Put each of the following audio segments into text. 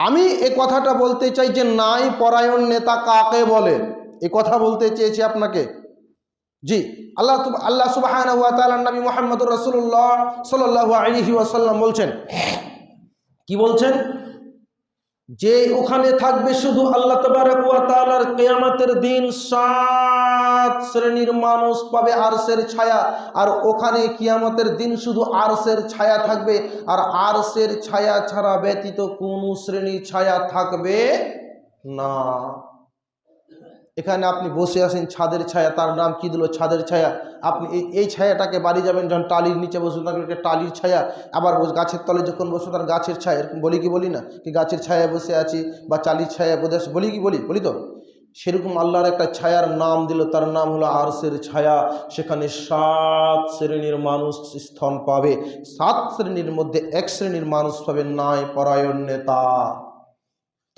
আমি এ কথাটা বলতে চাই যে নাই পরায়ণ নেতা কাকে বলে? এ কথা বলতে চেয়েছি আপনাকে। জি, আল্লাহ আল্লাহ সুবাহ মোহাম্মদ রসুল্লাহ সাল্লাহ আলহি ওয়াসাল্লাম বলছেন। কি বলছেন? যে ওখানে থাকবে শুধু আল্লাহ তালার কেয়ামতের দিন, সাত শ্রেণির মানুষ পাবে আরসের ছায়া। আর ওখানে কিয়ামতের দিন শুধু আরসের ছায়া থাকবে। আর আরসের ছায়া ছাড়া ব্যতীত কোনো শ্রেণির ছায়া থাকবে না। এখানে আপনি বসে আছেন ছাদের ছায়া, তার নাম কি দিল? ছাদের ছায়া। আপনি এই এই ছায়াটাকে বাড়ি যাবেন যখন টালির নিচে বসবেন তাকে টালির ছায়া। আবার গাছের তলে যখন বসবো তার গাছের ছায়া, এরকম বলি কি বলি না? কি গাছের ছায়ায় বসে আছি বা চালির ছায়া বসে আছি, বলি কি বলি? বলি তো? সেরকম আল্লাহর একটা ছায়ার নাম দিল, তার নাম হলো আরসের ছায়া। সেখানে সাত শ্রেণির মানুষ স্থান পাবে। সাত শ্রেণির মধ্যে এক শ্রেণির মানুষ পাবে নাই পরায়ণ নেতা।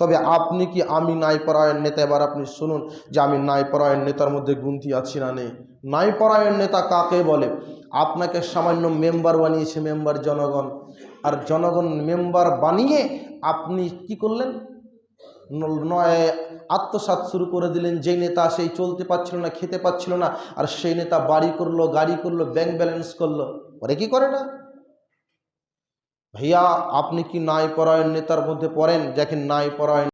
তবে আপনি কি আমি ন্যায়পরায়ণ নেতা? এবার আপনি শুনুন যে আমি ন্যায়পরায়ণ নেতার মধ্যে গুনতি আছি না নেই। ন্যায়পরায়ণ নেতা কাকে বলে? আপনাকে সামান্য মেম্বার বানিয়েছে মেম্বার জনগণ। আর জনগণ মেম্বার বানিয়ে আপনি কি করলেন? নয়, আত্মসাৎ শুরু করে দিলেন। যেই নেতা সেই চলতে পারছিল না, খেতে পাচ্ছিল না, আর সেই নেতা বাড়ি করল, গাড়ি করল ব্যাংক ব্যালেন্স করল। পরে কি করে না? ভাইয়া আপনি কি নাই পরায়ণ নেতার মধ্যে পড়েন? দেখেন ন্যায়পরায়ণ